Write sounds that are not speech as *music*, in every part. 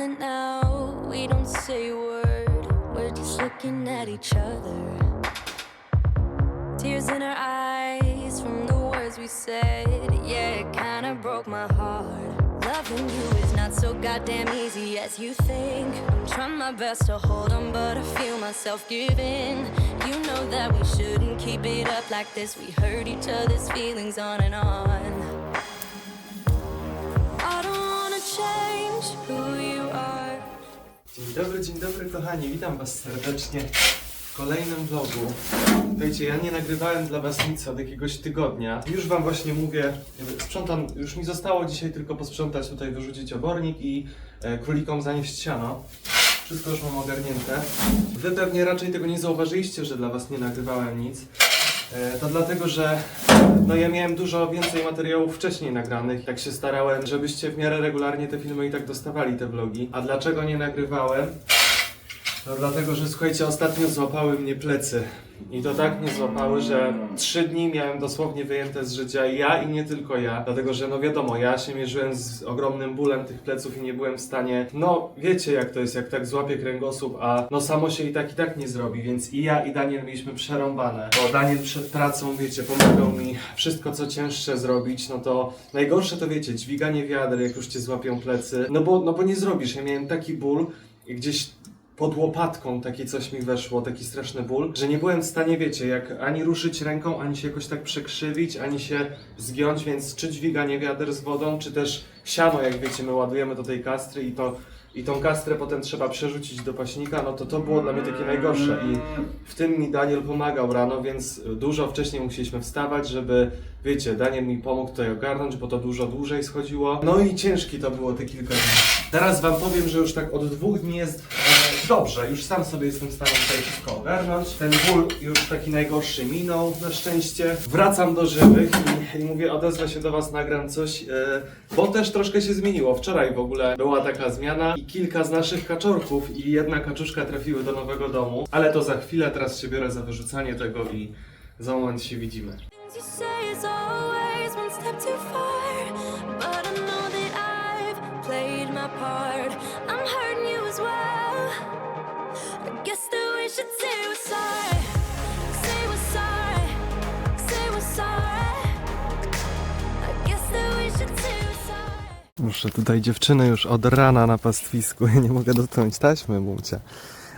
silent now. We don't say a word. We're just looking at each other. Tears in our eyes from the words we said. Yeah, it kinda broke my heart. Loving you is not so goddamn easy as you think. I'm trying my best to hold on, but I feel myself giving. You know that we shouldn't keep it up like this. We hurt each other's feelings on and on. I don't wanna change who you are. Dzień dobry, dzień dobry kochani, witam was serdecznie w kolejnym vlogu. Słuchajcie, ja nie nagrywałem dla was nic od jakiegoś tygodnia. Już wam właśnie mówię, sprzątam, już mi zostało dzisiaj tylko posprzątać tutaj, wyrzucić obornik i e, królikom zanieść siano. Wszystko już mam ogarnięte. Wy pewnie raczej tego nie zauważyliście, że dla was nie nagrywałem nic. E, To dlatego, że no ja miałem dużo więcej materiałów wcześniej nagranych, jak się starałem, żebyście w miarę regularnie te filmy i tak dostawali te vlogi. A dlaczego nie nagrywałem? No dlatego, że słuchajcie, ostatnio złapały mnie plecy. I to tak mnie złapały, że trzy dni miałem dosłownie wyjęte z życia ja i nie tylko ja. Dlatego, że no wiadomo, ja się mierzyłem z ogromnym bólem tych pleców i nie byłem w stanie. No wiecie jak to jest, jak tak złapie kręgosłup, a no samo się i tak i tak nie zrobi, więc i ja i Daniel mieliśmy przerąbane. Bo Daniel przed pracą, wiecie, pomagał mi wszystko co cięższe zrobić, no to najgorsze to wiecie, dźwiganie wiader, jak już cię złapią plecy. No bo, no bo nie zrobisz, ja miałem taki ból i gdzieś pod łopatką takie coś mi weszło, taki straszny ból, że nie byłem w stanie, wiecie, jak ani ruszyć ręką, ani się jakoś tak przekrzywić, ani się zgiąć, więc czy dźwiganie wiader z wodą, czy też siano, jak wiecie, my ładujemy do tej kastry i to i tą kastrę potem trzeba przerzucić do paśnika, no to to było dla mnie takie najgorsze i w tym mi Daniel pomagał rano, więc dużo wcześniej musieliśmy wstawać, żeby, wiecie, Daniel mi pomógł tutaj ogarnąć, bo to dużo dłużej schodziło. No i ciężki to było te kilka dni. Teraz wam powiem, że już tak od dwóch dni jest e, dobrze, już sam sobie jestem w stanie tutaj wszystko ogarnąć. Ten ból już taki najgorszy minął na szczęście. Wracam do żywych i, i mówię, odezwę się do was, nagram coś, e, bo też troszkę się zmieniło. Wczoraj w ogóle była taka zmiana i kilka z naszych kaczorków i jedna kaczuszka trafiły do nowego domu, ale to za chwilę, teraz się biorę za wyrzucanie tego i za moment się widzimy. Things you say Muszę tutaj dziewczyny już od rana na pastwisku, *laughs* nie mogę dotknąć taśmy, bumcia.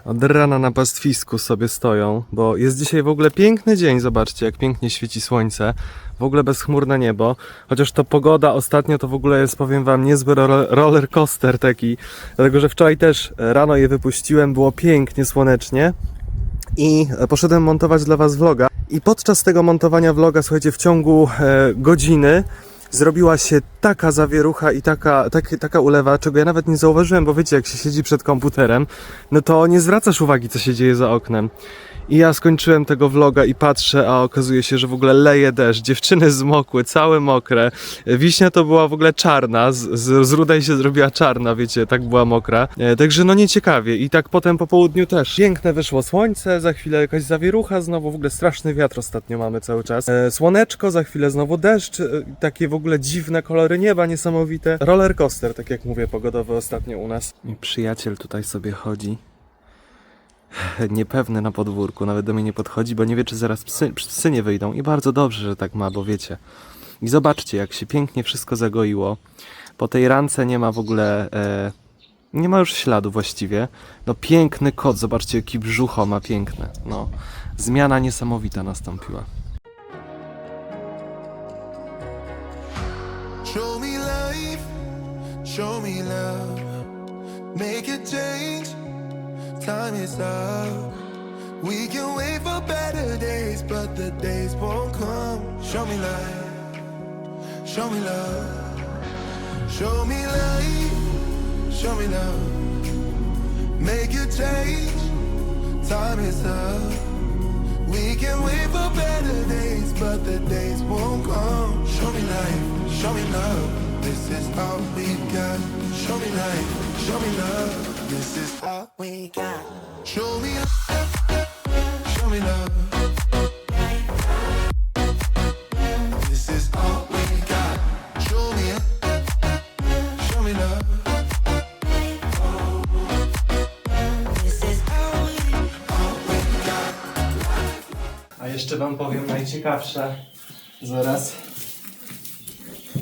Od rana na pastwisku sobie stoją, bo jest dzisiaj w ogóle piękny dzień, zobaczcie jak pięknie świeci słońce. W ogóle bezchmurne niebo, chociaż to pogoda ostatnio to w ogóle jest, powiem wam, niezły ro- roller coaster taki, dlatego że wczoraj też rano je wypuściłem, było pięknie, słonecznie. I poszedłem montować dla was vloga. I podczas tego montowania vloga, słuchajcie, w ciągu e, godziny zrobiła się taka zawierucha i taka, tak, taka ulewa, czego ja nawet nie zauważyłem, bo wiecie, jak się siedzi przed komputerem, no to nie zwracasz uwagi, co się dzieje za oknem. I ja skończyłem tego vloga i patrzę, a okazuje się, że w ogóle leje deszcz, dziewczyny zmokły, całe mokre. Wiśnia to była w ogóle czarna, z, z, z rudej się zrobiła czarna, wiecie, tak była mokra. E, także no nieciekawie. I tak potem po południu też. Piękne wyszło słońce, za chwilę jakaś zawierucha znowu, w ogóle straszny wiatr ostatnio mamy cały czas. E, słoneczko, za chwilę znowu deszcz, e, takie w ogóle dziwne kolory nieba, niesamowite. Roller coaster, tak jak mówię, pogodowy ostatnio u nas. I przyjaciel tutaj sobie chodzi *laughs* niepewny na podwórku, nawet do mnie nie podchodzi, bo nie wie, czy zaraz psy, psy nie wyjdą. I bardzo dobrze, że tak ma, bo wiecie. I zobaczcie, jak się pięknie wszystko zagoiło. Po tej rance nie ma w ogóle. E, nie ma już śladu właściwie. No piękny kot, zobaczcie, jaki brzucho ma piękne. No, zmiana niesamowita nastąpiła. Show me life, show me love. Make a change, time is up. We can wait for better days, but the days won't come. Show me life, show me love. Show me life, show me love. Make a change, time is up. We can wait for better days, but the days won't come. Show me life, show me love. This is all we got. Show me life, show me love. This is all we got. Show me love, show me love. A jeszcze wam powiem najciekawsze. Zaraz.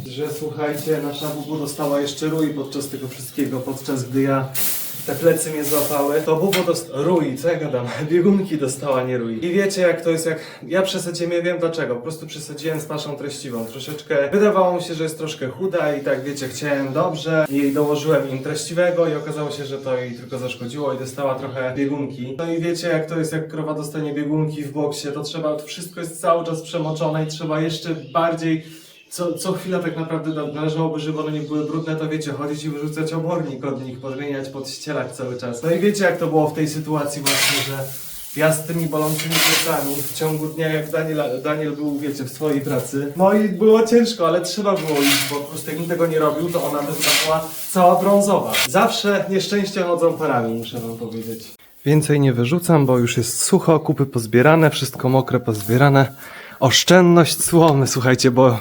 Że słuchajcie, nasza bubu dostała jeszcze rój podczas tego wszystkiego, podczas gdy ja te plecy mnie złapały. To Bubu dostała rój, co ja gadam? *laughs* Biegunki dostała, nie rój. I wiecie jak to jest, jak ja przesadziłem, ja wiem dlaczego. Po prostu przesadziłem z paszą treściwą. Troszeczkę wydawało mi się, że jest troszkę chuda i tak wiecie, chciałem dobrze i dołożyłem im treściwego i okazało się, że to jej tylko zaszkodziło i dostała trochę biegunki. No i wiecie jak to jest, jak krowa dostanie biegunki w boksie, to trzeba, to wszystko jest cały czas przemoczone i trzeba jeszcze bardziej co, co chwila tak naprawdę na- należałoby, żeby one nie były brudne, to wiecie, chodzić i wyrzucać obornik od nich, podmieniać, podścielać cały czas. No i wiecie jak to było w tej sytuacji właśnie, że ja z tymi bolącymi plecami w ciągu dnia, jak Daniel, Daniel był, wiecie, w swojej pracy. No i było ciężko, ale trzeba było iść, bo po prostu jakbym tego nie robił, to ona by była cała brązowa. Zawsze nieszczęścia chodzą parami, muszę wam powiedzieć. Więcej nie wyrzucam, bo już jest sucho, kupy pozbierane, wszystko mokre pozbierane. Oszczędność słomy, słuchajcie, bo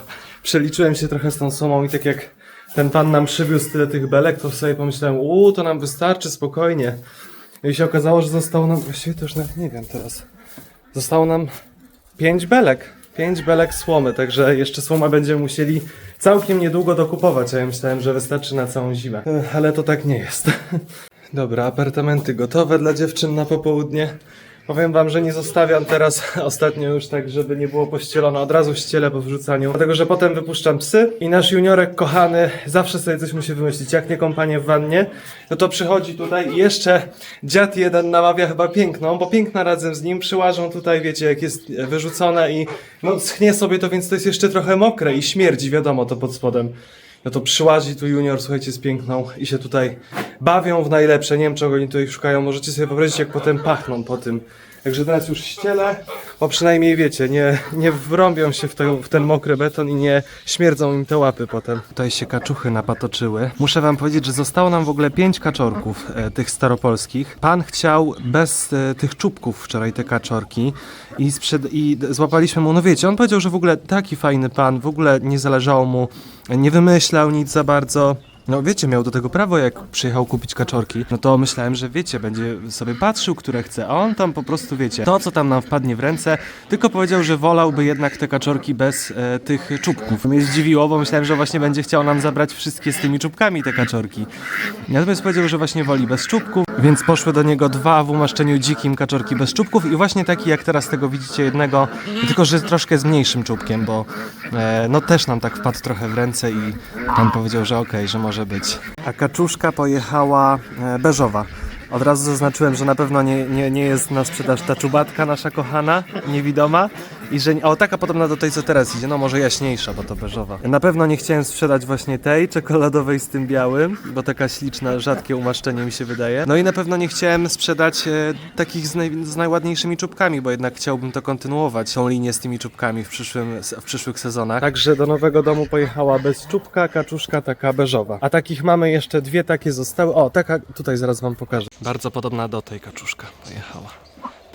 przeliczyłem się trochę z tą słomą i tak jak ten pan nam przywiózł tyle tych belek, to sobie pomyślałem, uuu, to nam wystarczy, spokojnie. I się okazało, że zostało nam, właściwie to już nawet nie wiem teraz, zostało nam pięć belek. Pięć belek słomy, także jeszcze słoma będziemy musieli całkiem niedługo dokupować, a ja myślałem, że wystarczy na całą zimę. Ech, Ale to tak nie jest. *laughs* Dobra, apartamenty gotowe dla dziewczyn na popołudnie. Powiem wam, że nie zostawiam teraz *laughs* ostatnio już tak, żeby nie było pościelone. Od razu ścielę po wrzucaniu. Dlatego, że potem wypuszczam psy i nasz juniorek kochany zawsze sobie coś musi wymyślić. Jak nie kąpanie w wannie, no to przychodzi tutaj i jeszcze dziad jeden namawia chyba piękną, bo piękna razem z nim przyłażą tutaj, wiecie, jak jest wyrzucone i no schnie sobie to, więc to jest jeszcze trochę mokre i śmierdzi, wiadomo, to pod spodem. No to przyłazi tu junior, słuchajcie, z piękną i się tutaj bawią w najlepsze. Nie wiem, czego oni tutaj szukają. Możecie sobie wyobrazić, jak potem pachną po tym. Także teraz już ścielę, bo przynajmniej wiecie, nie, nie wrąbią się w, w ten mokry beton i nie śmierdzą im te łapy potem. Tutaj się kaczuchy napatoczyły. Muszę wam powiedzieć, że zostało nam w ogóle pięć kaczorków, e, tych staropolskich. Pan chciał bez e, tych czubków wczoraj te kaczorki i, sprzed, i złapaliśmy mu, no wiecie, on powiedział, że w ogóle taki fajny pan, w ogóle nie zależało mu, nie wymyślał nic za bardzo. No wiecie, miał do tego prawo, jak przyjechał kupić kaczorki, no to myślałem, że wiecie, będzie sobie patrzył, które chce, a on tam po prostu, wiecie, to co tam nam wpadnie w ręce, tylko powiedział, że wolałby jednak te kaczorki bez e, tych czubków. Mnie zdziwiło, bo myślałem, że właśnie będzie chciał nam zabrać wszystkie z tymi czubkami te kaczorki. Natomiast powiedział, że właśnie woli bez czubków, więc poszły do niego dwa w umaszczeniu dzikim kaczorki bez czubków i właśnie taki jak teraz tego widzicie jednego, tylko że troszkę z mniejszym czubkiem, bo e, no też nam tak wpadł trochę w ręce i pan powiedział, że okej, że może być. A kaczuszka pojechała e, beżowa. Od razu zaznaczyłem, że na pewno nie, nie, nie jest na sprzedaż ta czubatka nasza kochana, niewidoma. I że. O, taka podobna do tej, co teraz idzie. No, może jaśniejsza, bo to beżowa. Na pewno nie chciałem sprzedać właśnie tej, czekoladowej z tym białym, bo taka śliczna, rzadkie umaszczenie mi się wydaje. No i na pewno nie chciałem sprzedać e, takich z, naj, z najładniejszymi czubkami, bo jednak chciałbym to kontynuować, tą linię z tymi czubkami w, przyszłym, w przyszłych sezonach. Także do nowego domu pojechała bez czubka, kaczuszka taka beżowa. A takich mamy jeszcze dwie takie zostały. O, taka tutaj zaraz wam pokażę. Bardzo podobna do tej kaczuszka pojechała.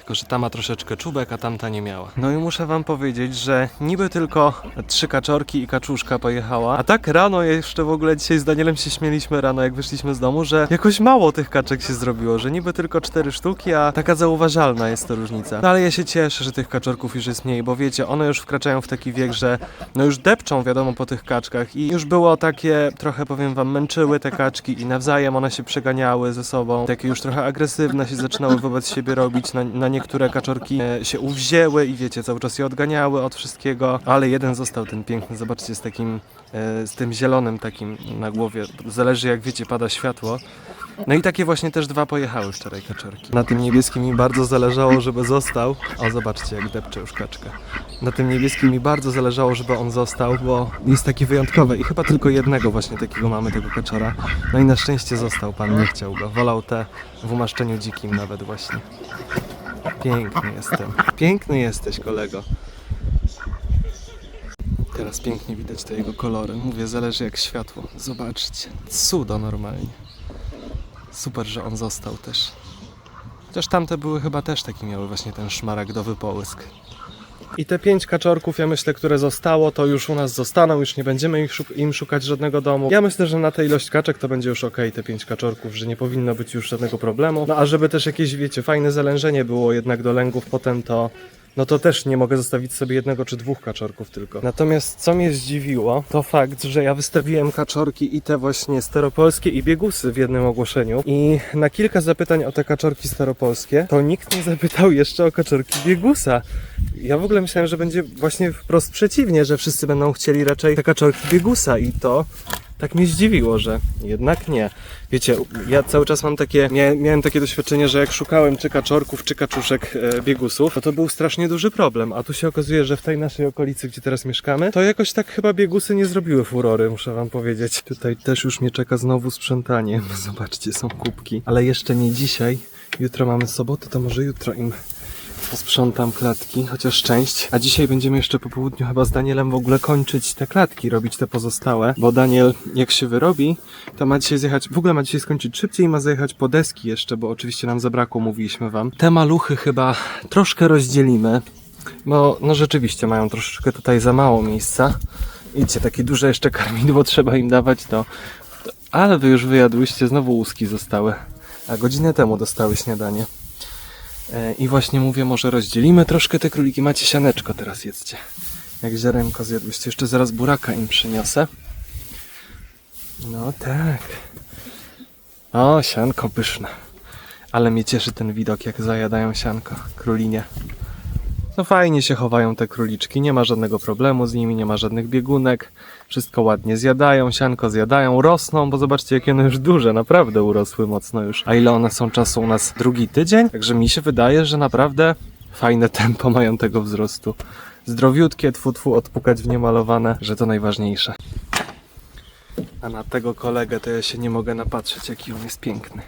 Tylko, że ta ma troszeczkę czubek, a tamta nie miała. No i muszę wam powiedzieć, że niby tylko trzy kaczorki i kaczuszka pojechała, a tak rano jeszcze w ogóle dzisiaj z Danielem się śmieliśmy rano, jak wyszliśmy z domu, że jakoś mało tych kaczek się zrobiło, że niby tylko cztery sztuki, a taka zauważalna jest to różnica. No ale ja się cieszę, że tych kaczorków już jest mniej, bo wiecie, one już wkraczają w taki wiek, że no już depczą wiadomo po tych kaczkach i już było takie, trochę powiem wam, męczyły te kaczki i nawzajem one się przeganiały ze sobą, takie już trochę agresywne się zaczynały wobec siebie robić, na, na niektóre kaczorki e, się uwzięły i wiecie, cały czas je odganiały od wszystkiego, ale jeden został ten piękny, zobaczcie, z takim, e, z tym zielonym takim na głowie, zależy jak wiecie, pada światło. No i takie właśnie też dwa pojechały wczoraj kaczorki. Na tym niebieskim mi bardzo zależało, żeby został. O, zobaczcie jak depcze już kaczka. Na tym niebieskim mi bardzo zależało, żeby on został, bo jest taki wyjątkowy i chyba tylko jednego właśnie takiego mamy, tego kaczora. No i na szczęście został, pan nie chciał go. Wolał te w umaszczeniu dzikim nawet właśnie. Piękny jestem. Piękny jesteś, kolego. Teraz pięknie widać te jego kolory. Mówię, zależy jak światło. Zobaczcie. Cudo normalnie. Super, że on został też. Chociaż tamte były chyba też taki miały właśnie ten szmaragdowy połysk. I te pięć kaczorków, ja myślę, które zostało, to już u nas zostaną, już nie będziemy szuk- im szukać żadnego domu. Ja myślę, że na tę ilość kaczek to będzie już ok, te pięć kaczorków, że nie powinno być już żadnego problemu. No a żeby też jakieś, wiecie, fajne zalężenie było jednak do lęgów potem, to no to też nie mogę zostawić sobie jednego czy dwóch kaczorków tylko. Natomiast co mnie zdziwiło, to fakt, że ja wystawiłem kaczorki i te właśnie staropolskie i biegusy w jednym ogłoszeniu i na kilka zapytań o te kaczorki staropolskie, to nikt nie zapytał jeszcze o kaczorki biegusa. Ja w ogóle myślałem, że będzie właśnie wprost przeciwnie, że wszyscy będą chcieli raczej te kaczorki biegusa i to tak mnie zdziwiło, że jednak nie. Wiecie, ja cały czas mam takie, mia, miałem takie doświadczenie, że jak szukałem czy kaczorków, czy kaczuszek e, biegusów, to to był strasznie duży problem, a tu się okazuje, że w tej naszej okolicy, gdzie teraz mieszkamy, to jakoś tak chyba biegusy nie zrobiły furory, muszę wam powiedzieć. Tutaj też już mnie czeka znowu sprzątanie. *laughs* Zobaczcie, są kubki, ale jeszcze nie dzisiaj. Jutro mamy sobotę, to może jutro im posprzątam klatki, chociaż część. A dzisiaj będziemy jeszcze po południu chyba z Danielem w ogóle kończyć te klatki, robić te pozostałe, bo Daniel jak się wyrobi, to ma dzisiaj zjechać, w ogóle ma dzisiaj skończyć szybciej i ma zajechać po deski jeszcze, bo oczywiście nam zabrakło, mówiliśmy wam. Te maluchy chyba troszkę rozdzielimy, bo no rzeczywiście mają troszeczkę tutaj za mało miejsca. Idźcie, takie duże jeszcze karmidło *laughs* trzeba im dawać, to, to ale wy już wyjadłyście, znowu łuski zostały. A godzinę temu dostały śniadanie. E, I właśnie mówię, może rozdzielimy troszkę te króliki. Macie sianeczko teraz jedzcie. Jak ziarenko zjadłyście. Jeszcze zaraz buraka im przyniosę. No tak. O, sianko pyszne. Ale mnie cieszy ten widok, jak zajadają sianko. Królinie. No fajnie się chowają te króliczki, nie ma żadnego problemu z nimi, nie ma żadnych biegunek. Wszystko ładnie zjadają, sianko zjadają, rosną, bo zobaczcie jakie one już duże, naprawdę urosły mocno już. A ile one są czasu u nas? Drugi tydzień? Także mi się wydaje, że naprawdę fajne *laughs* tempo mają tego wzrostu. Zdrowiutkie, tfu tfu, odpukać w niemalowane, że to najważniejsze. A na tego kolegę to ja się nie mogę napatrzeć, jaki on jest piękny.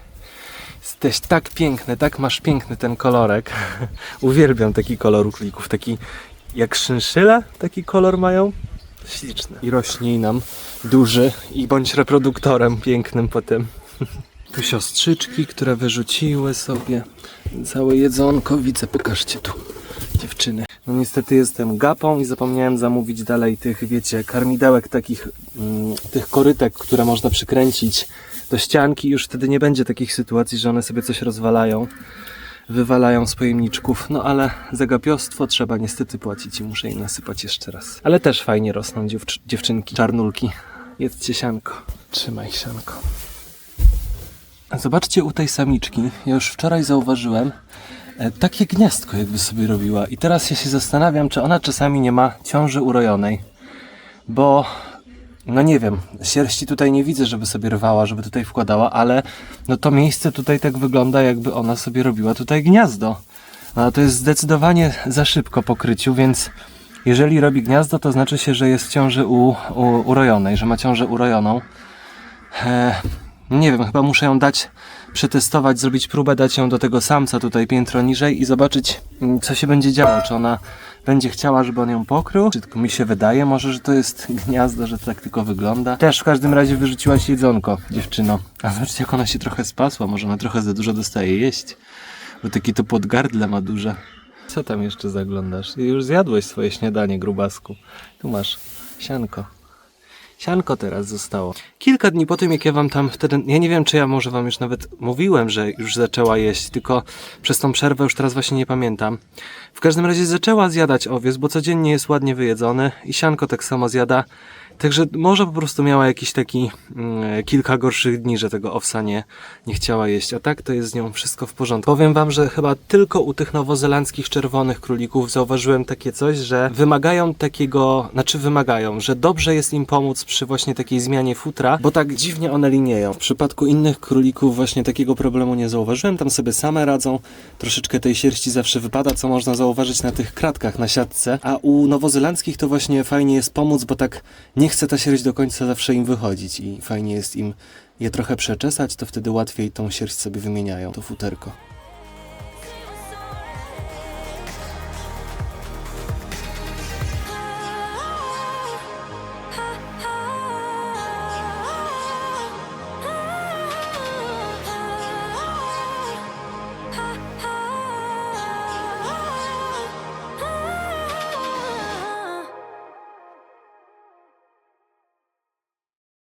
Jesteś tak piękny, tak masz piękny ten kolorek. *laughs* Uwielbiam taki kolor u klików, taki jak szynszyle, taki kolor mają. Śliczny. I rośnij nam duży i bądź reproduktorem pięknym potem. *laughs* Tu siostrzyczki, które wyrzuciły sobie całe jedzonko. Widzę, pokażcie tu dziewczyny. No niestety jestem gapą i zapomniałem zamówić dalej tych, wiecie, karmidełek takich, mm, tych korytek, które można przykręcić do ścianki. Już wtedy nie będzie takich sytuacji, że one sobie coś rozwalają, wywalają z pojemniczków. No ale za gapiostwo trzeba niestety płacić i muszę im nasypać jeszcze raz. Ale też fajnie rosną dziewczy- dziewczynki, czarnulki. Jedzcie sianko. Trzymaj sianko. Zobaczcie u tej samiczki, ja już wczoraj zauważyłem, e, takie gniazdko jakby sobie robiła. I teraz ja się zastanawiam, czy ona czasami nie ma ciąży urojonej. Bo, no nie wiem, sierści tutaj nie widzę, żeby sobie rwała, żeby tutaj wkładała, ale no to miejsce tutaj tak wygląda, jakby ona sobie robiła tutaj gniazdo. No to jest zdecydowanie za szybko po kryciu, więc jeżeli robi gniazdo, to znaczy się, że jest w ciąży u, u, urojonej, że ma ciążę urojoną. E, nie wiem, chyba muszę ją dać, przetestować, zrobić próbę, dać ją do tego samca tutaj piętro niżej i zobaczyć, mm, co się będzie działo. Czy ona będzie chciała, żeby on ją pokrył? Czy tylko mi się wydaje może, że to jest *laughs* gniazdo, że to tak tylko wygląda? Też w każdym razie wyrzuciłaś jedzonko, dziewczyno. A zobaczcie, jak ona się trochę spasła. Może ona trochę za dużo dostaje jeść. Bo taki to podgardle ma duże. Co tam jeszcze zaglądasz? Już zjadłeś swoje śniadanie, grubasku. Tu masz sianko. Sianko teraz zostało. Kilka dni po tym, jak ja wam tam wtedy. Ja nie wiem, czy ja może wam już nawet mówiłem, że już zaczęła jeść, tylko przez tą przerwę już teraz właśnie nie pamiętam. W każdym razie zaczęła zjadać owiec, bo codziennie jest ładnie wyjedzony i sianko tak samo zjada. Także może po prostu miała jakiś taki mm, kilka gorszych dni, że tego owsa nie, nie chciała jeść. A tak to jest z nią wszystko w porządku. Powiem wam, że chyba tylko u tych nowozelandzkich czerwonych królików zauważyłem takie coś, że wymagają takiego, znaczy wymagają, że dobrze jest im pomóc przy właśnie takiej zmianie futra, bo tak dziwnie one linieją. W przypadku innych królików właśnie takiego problemu nie zauważyłem. Tam sobie same radzą. Troszeczkę tej sierści zawsze wypada, co można zauważyć na tych kratkach na siatce. A u nowozelandzkich to właśnie fajnie jest pomóc, bo tak nie chce ta sierść do końca zawsze im wychodzić i fajnie jest im je trochę przeczesać, to wtedy łatwiej tą sierść sobie wymieniają, to futerko.